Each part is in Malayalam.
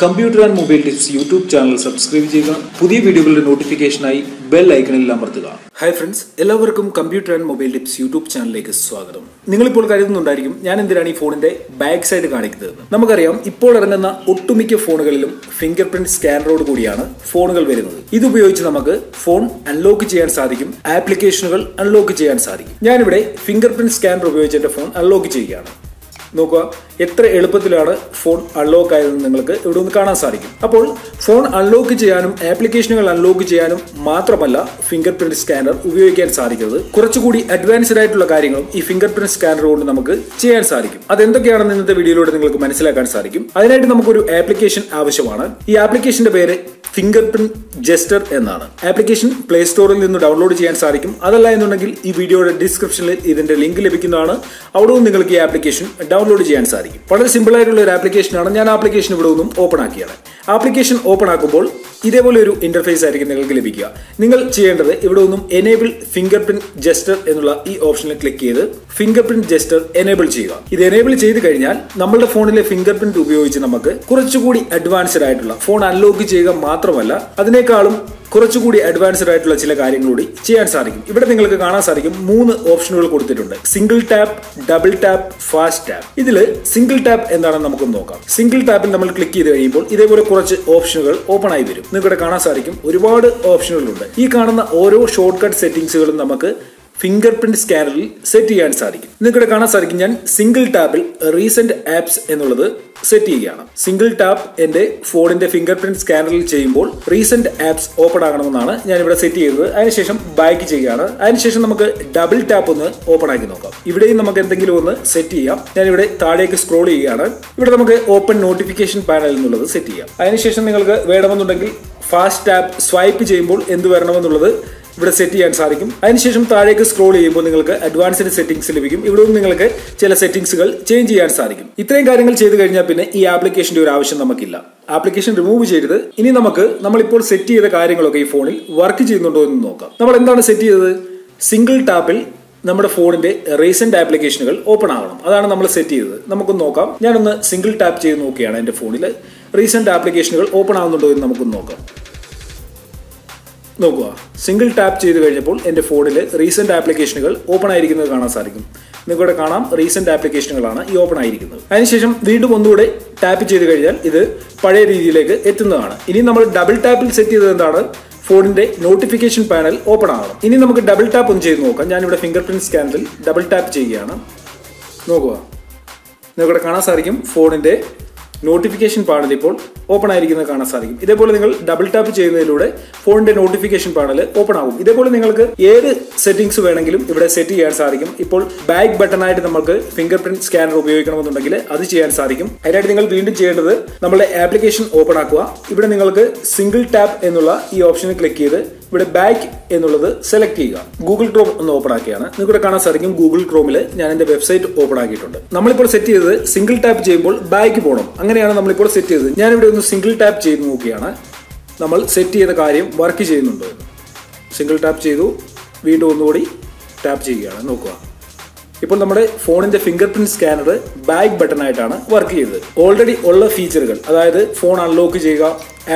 Computer and mobile tips YouTube channel subscribe ചെയ്യുക. പുതിയ വീഡിയോകളുടെ നോട്ടിഫിക്കേഷനായി ബെൽ ഐക്കണിൽ അമർത്തുക ഹായ് ഫ്രണ്ട്സ് എല്ലാവർക്കും computer and mobile tips YouTube ചാനലിലേക്ക് സ്വാഗതം. നിങ്ങളിപ്പോൾ കരുതുന്നുണ്ടായിരിക്കും ഞാൻ എന്തിനാണ് ഈ ഫോണിന്റെ ബാക്ക് സൈഡ് കാണിക്കുന്നത്? നമുക്കറിയാം ഇപ്പോൾ ഇറങ്ങുന്ന ഒട്ടുമിക്ക ഫോണുകളിലും ഫിംഗർ പ്രിന്റ് സ്കാനറോട് കൂടിയാണ് ഫോണുകൾ വരുന്നത്. ഇത് ഉപയോഗിച്ച് നമുക്ക് ഫോൺ അൺലോക്ക് ചെയ്യാൻ സാധിക്കും ആപ്ലിക്കേഷനുകൾ അൺലോക്ക് ചെയ്യാൻ സാധിക്കും. ഞാനിവിടെ ഫിംഗർ പ്രിന്റ് സ്കാനർ ഉപയോഗിച്ച് എന്റെ ഫോൺ അൺലോക്ക് ചെയ്യുകയാണ്. നോക്കുക. എത്ര എളുപ്പത്തിലാണ് ഫോൺ അൺലോക്ക് ആയതെന്ന് നിങ്ങൾക്ക് ഇവിടെ ഒന്ന് കാണാൻ സാധിക്കും. അപ്പോൾ ഫോൺ അൺലോക്ക് ചെയ്യാനും ആപ്ലിക്കേഷനുകൾ അൺലോക്ക് ചെയ്യാനും മാത്രമല്ല ഫിംഗർ പ്രിന്റ് സ്കാനർ ഉപയോഗിക്കാൻ സാധിക്കുന്നത്. കുറച്ചുകൂടി അഡ്വാൻസ്ഡ് ആയിട്ടുള്ള കാര്യങ്ങളും ഈ ഫിംഗർ പ്രിന്റ് സ്കാനർ കൊണ്ട് നമുക്ക് ചെയ്യാൻ സാധിക്കും. അതെന്തൊക്കെയാണെന്ന് ഇന്നത്തെ വീഡിയോയിലൂടെ നിങ്ങൾക്ക് മനസ്സിലാക്കാൻ സാധിക്കും. അതിനായിട്ട് നമുക്കൊരു ആപ്ലിക്കേഷൻ ആവശ്യമാണ്. ഈ ആപ്ലിക്കേഷന്റെ പേര് ഫിംഗർ പ്രിന്റ് ജസ്റ്റർ എന്നാണ്. ആപ്ലിക്കേഷൻ പ്ലേ സ്റ്റോറിൽ നിന്ന് ഡൗൺലോഡ് ചെയ്യാൻ സാധിക്കും. അതല്ല എന്നുണ്ടെങ്കിൽ ഈ വീഡിയോയുടെ ഡിസ്ക്രിപ്ഷനിൽ ഇതിന്റെ ലിങ്ക് ലഭിക്കുന്നതാണ്. അവിടെയും നിങ്ങൾക്ക് ഈ ആപ്ലിക്കേഷൻ ഡൗൺലോഡ് ചെയ്യാൻ സാധിക്കും. വളരെ സിമ്പിൾ ആയിട്ടുള്ള ഒരു ആപ്ലിക്കേഷനാണ് ഞാൻ ആപ്ലിക്കേഷൻ ഇവിടെ നിന്നും ഓപ്പൺ ആക്കിയാണ് ആപ്ലിക്കേഷൻ ഓപ്പൺ ആക്കുമ്പോൾ ഇതേപോലെ ഒരു ഇന്റർഫേസ് ആയിരിക്കും നിങ്ങൾക്ക് ലഭിക്കുക. നിങ്ങൾ ചെയ്യേണ്ടത് ഇവിടെ നിന്നും എനേബിൾ ഫിംഗർ പ്രിന്റ് ജസ്റ്റർ എന്നുള്ള ഈ ഓപ്ഷനിൽ ക്ലിക്ക് ചെയ്ത് ഫിംഗർ പ്രിന്റ് ജസ്റ്റർ എനേബിൾ ചെയ്യുക. ഇത് എനേബിൾ ചെയ്ത് കഴിഞ്ഞാൽ നമ്മുടെ ഫോണിലെ ഫിംഗർ പ്രിന്റ് ഉപയോഗിച്ച് നമുക്ക് കുറച്ചുകൂടി അഡ്വാൻസ്ഡ് ആയിട്ടുള്ള ഫോൺ അൺലോക്ക് ചെയ്യുക മാത്രമല്ല അതിനേക്കാളും കുറച്ചുകൂടി അഡ്വാൻസ്ഡ് ആയിട്ടുള്ള ചില കാര്യങ്ങൾ കൂടി ചെയ്യാൻ സാധിക്കും. ഇവിടെ നിങ്ങൾക്ക് കാണാൻ സാധിക്കും മൂന്ന് ഓപ്ഷനുകൾ കൊടുത്തിട്ടുണ്ട്. Single tap double tap fast tap ഇതിൽ സിംഗിൾ ടാപ്പ് എന്താണെന്ന് നമുക്ക് നോക്കാം. സിംഗിൾ ടാപ്പിൽ നമ്മൾ ക്ലിക്ക് ചെയ്ത് കഴിയുമ്പോൾ ഇതേപോലെ കുറച്ച് ഓപ്ഷനുകൾ ഓപ്പൺ ആയി വരും. നിങ്ങൾക്ക് കാണാൻ സാധിക്കും ഒരുപാട് ഓപ്ഷനുകളുണ്ട്. ഈ കാണുന്ന ഓരോ ഷോർട്ട് കട്ട് സെറ്റിംഗ്സുകളും നമുക്ക് ഫിംഗർ പ്രിന്റ് സ്കാനറിൽ സെറ്റ് ചെയ്യാൻ സാധിക്കും. നിങ്ങൾക്ക് കാണാൻ സാധിക്കും ഞാൻ സിംഗിൾ ടാബിൽ റീസെന്റ് ആപ്സ് എന്നുള്ളത് സെറ്റ് ചെയ്യുകയാണ്. സിംഗിൾ ടാപ്പ് എന്റെ ഫോണിന്റെ ഫിംഗർ പ്രിന്റ് സ്കാനറിൽ ചെയ്യുമ്പോൾ റീസെന്റ് ആപ്സ് ഓപ്പൺ ആകണമെന്നാണ് ഞാൻ ഇവിടെ സെറ്റ് ചെയ്തത്. അതിനുശേഷം ബാക്ക് ചെയ്യുകയാണ്. അതിനുശേഷം നമുക്ക് ഡബിൾ ടാപ്പ് ഒന്ന് ഓപ്പൺ ആക്കി നോക്കാം. ഇവിടെയും നമുക്ക് എന്തെങ്കിലും ഒന്ന് സെറ്റ് ചെയ്യാം. ഞാൻ ഇവിടെ താഴേക്ക് സ്ക്രോൾ ചെയ്യുകയാണ്. ഇവിടെ നമുക്ക് ഓപ്പൺ നോട്ടിഫിക്കേഷൻ പാനൽ എന്നുള്ളത് സെറ്റ് ചെയ്യാം. അതിനുശേഷം നിങ്ങൾക്ക് വേണമെന്നുണ്ടെങ്കിൽ ഫാസ്റ്റ് ടാപ്പ് സ്വൈപ്പ് ചെയ്യുമ്പോൾ എന്ത് വരണമെന്നുള്ളത് ഇവിടെ സെറ്റ് ചെയ്യാൻ സാധിക്കും. അതിനുശേഷം താഴേക്ക് സ്ക്രോൾ ചെയ്യുമ്പോൾ നിങ്ങൾക്ക് അഡ്വാൻസ്ഡ് സെറ്റിംഗ്സ് ലഭിക്കും. ഇവിടെ നിങ്ങൾക്ക് ചില സെറ്റിംഗ്സുകൾ ചേഞ്ച് ചെയ്യാൻ സാധിക്കും. ഇത്രയും കാര്യങ്ങൾ ചെയ്തു കഴിഞ്ഞാൽ പിന്നെ ഈ ആപ്ലിക്കേഷന്റെ ഒരു ആവശ്യം നമുക്കില്ല. ആപ്ലിക്കേഷൻ റിമൂവ് ചെയ്തത് ഇനി നമുക്ക് നമ്മളിപ്പോൾ സെറ്റ് ചെയ്ത കാര്യങ്ങളൊക്കെ ഈ ഫോണിൽ വർക്ക് ചെയ്യുന്നുണ്ടോ എന്ന് നോക്കാം. നമ്മൾ എന്താണ് സെറ്റ് ചെയ്തത്? സിംഗിൾ ടാപ്പിൽ നമ്മുടെ ഫോണിന്റെ റീസെന്റ് ആപ്ലിക്കേഷനുകൾ ഓപ്പൺ ആവണം. അതാണ് നമ്മൾ സെറ്റ് ചെയ്തത്. നമുക്കൊന്ന് നോക്കാം. ഞാനൊന്ന് സിംഗിൾ ടാപ്പ് ചെയ്ത് നോക്കുകയാണ് എന്റെ ഫോണിൽ റീസെന്റ് ആപ്ലിക്കേഷനുകൾ ഓപ്പൺ ആവുന്നുണ്ടോ എന്ന് നമുക്കൊന്ന് നോക്കാം. നോക്കുക. സിംഗിൾ ടാപ്പ് ചെയ്ത് കഴിഞ്ഞപ്പോൾ എന്റെ ഫോണിൽ റീസെന്റ് ആപ്ലിക്കേഷനുകൾ ഓപ്പൺ ആയിരിക്കുന്നത് കാണാൻ സാധിക്കും. നിങ്ങൾക്കിവിടെ കാണാം റീസെന്റ് ആപ്ലിക്കേഷനുകളാണ് ഈ ഓപ്പൺ ആയിരിക്കുന്നത്. അതിനുശേഷം വീണ്ടും ഒന്നുകൂടെ ടാപ്പ് ചെയ്ത് കഴിഞ്ഞാൽ ഇത് പഴയ രീതിയിലേക്ക് എത്തുന്നതാണ്. ഇനി നമ്മൾ ഡബിൾ ടാപ്പിൽ സെറ്റ് ചെയ്തത് എന്താണ്? ഫോണിന്റെ നോട്ടിഫിക്കേഷൻ പാനൽ ഓപ്പൺ ആകണം ഇനി നമുക്ക് ഡബിൾ ടാപ്പ് ഒന്ന് ചെയ്ത് നോക്കാം. ഞാനിവിടെ ഫിംഗർ പ്രിന്റ് സ്കാനറിൽ ഡബിൾ ടാപ്പ് ചെയ്യുകയാണ്. നോക്കുക. നിങ്ങൾക്കിവിടെ കാണാൻ സാധിക്കും ഫോണിന്റെ നോട്ടിഫിക്കേഷൻ പാനൽ ഇപ്പോൾ ഓപ്പൺ ആയിരിക്കുന്നത് കാണാൻ സാധിക്കും. ഇതേപോലെ നിങ്ങൾ ഡബിൾ ടാപ്പ് ചെയ്യുന്നതിലൂടെ ഫോണിന്റെ നോട്ടിഫിക്കേഷൻ പാനൽ ഓപ്പൺ ആകും ഇതേപോലെ നിങ്ങൾക്ക് ഏത് സെറ്റിംഗ്സ് വേണമെങ്കിലും ഇവിടെ സെറ്റ് ചെയ്യാൻ സാധിക്കും. ഇപ്പോൾ ബാക്ക് ബട്ടൺ ആയിട്ട് നമുക്ക് ഫിംഗർ പ്രിന്റ് സ്കാനർ ഉപയോഗിക്കണമെന്നുണ്ടെങ്കിൽ അത് ചെയ്യാൻ സാധിക്കും. അതിനായിട്ട് നിങ്ങൾ വീണ്ടും ചെയ്യേണ്ടത് നമ്മുടെ ആപ്ലിക്കേഷൻ ഓപ്പൺ ആക്കുക. ഇവിടെ നിങ്ങൾക്ക് സിംഗിൾ ടാപ്പ് എന്നുള്ള ഈ ഓപ്ഷനിൽ ക്ലിക്ക് ചെയ്ത് ഇവിടെ ബാക്ക് എന്നുള്ളത് സെലക്ട് ചെയ്യുക. ഗൂഗിൾ ക്രോം ഒന്ന് ഓപ്പൺ ആക്കിയാണ്. നിങ്ങൾക്ക് കാണാൻ സാധിക്കും ഗൂഗിൾ ക്രോമിൽ ഞാൻ എന്റെ വെബ്സൈറ്റ് ഓപ്പൺ ആക്കിയിട്ടുണ്ട്. നമ്മളിപ്പോൾ സെറ്റ് ചെയ്തത് സിംഗിൾ ടാപ്പ് ചെയ്യുമ്പോൾ ബാക്ക് പോകണം അങ്ങനെയാണ് നമ്മളിപ്പോൾ സെറ്റ് ചെയ്തത്. ഞാനിവിടെ ഒന്ന് സിംഗിൾ ടാപ്പ് ചെയ്ത് നോക്കുകയാണ്. നമ്മൾ സെറ്റ് ചെയ്ത കാര്യം വർക്ക് ചെയ്യുന്നുണ്ട് സിംഗിൾ ടാപ്പ് ചെയ്തു. വീണ്ടും ഒന്നുകൂടി ടാപ്പ് ചെയ്യുകയാണ്. നോക്കുക. ഇപ്പോൾ നമ്മുടെ ഫോണിന്റെ fingerprint scanner back button ആയിട്ടാണ് വർക്ക് ചെയ്തത്. ഓൾറെഡി ഉള്ള ഫീച്ചറുകൾ അതായത് ഫോൺ അൺലോക്ക് ചെയ്യുക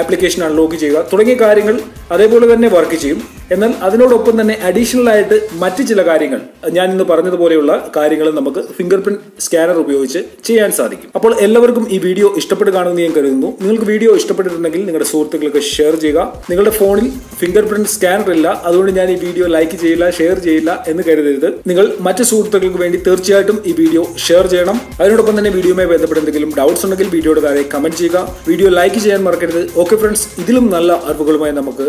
ആപ്ലിക്കേഷൻ അൺലോക്ക് ചെയ്യുക തുടങ്ങിയ കാര്യങ്ങൾ അതേപോലെ തന്നെ വർക്ക് ചെയ്യും. എന്നാൽ അതിനോടൊപ്പം തന്നെ അഡീഷണൽ ആയിട്ട് മറ്റ് ചില കാര്യങ്ങൾ ഞാൻ ഇന്ന് പറഞ്ഞതുപോലെയുള്ള കാര്യങ്ങൾ നമുക്ക് ഫിംഗർ പ്രിന്റ് സ്കാനർ ഉപയോഗിച്ച് ചെയ്യാൻ സാധിക്കും. അപ്പോൾ എല്ലാവർക്കും ഈ വീഡിയോ ഇഷ്ടപ്പെട്ട് കാണുമെന്ന് ഞാൻ കരുതുന്നു. നിങ്ങൾക്ക് വീഡിയോ ഇഷ്ടപ്പെട്ടിട്ടുണ്ടെങ്കിൽ നിങ്ങളുടെ സുഹൃത്തുക്കൾക്ക് ഷെയർ ചെയ്യുക. നിങ്ങളുടെ ഫോണിൽ ഫിംഗർ പ്രിന്റ് സ്കാനർ ഇല്ല. അതുകൊണ്ട് ഞാൻ ഈ വീഡിയോ ലൈക്ക് ചെയ്യില്ല ഷെയർ ചെയ്യില്ല എന്ന് കരുതരുത്. നിങ്ങൾ മറ്റ് സുഹൃത്തുക്കൾക്ക് വേണ്ടി തീർച്ചയായിട്ടും ഈ വീഡിയോ ഷെയർ ചെയ്യണം. അതിനോടൊപ്പം തന്നെ വീഡിയോയുമായി ബന്ധപ്പെട്ട് എന്തെങ്കിലും ഡൗട്ട്സ് ഉണ്ടെങ്കിൽ വീഡിയോയുടെ താഴെ കമന്റ് ചെയ്യുക. വീഡിയോ ലൈക്ക് ചെയ്യാൻ മറക്കരുത്. ഓക്കെ ഫ്രണ്ട്സ് ഇതിലും നല്ല അറിവുകളുമായി നമുക്ക്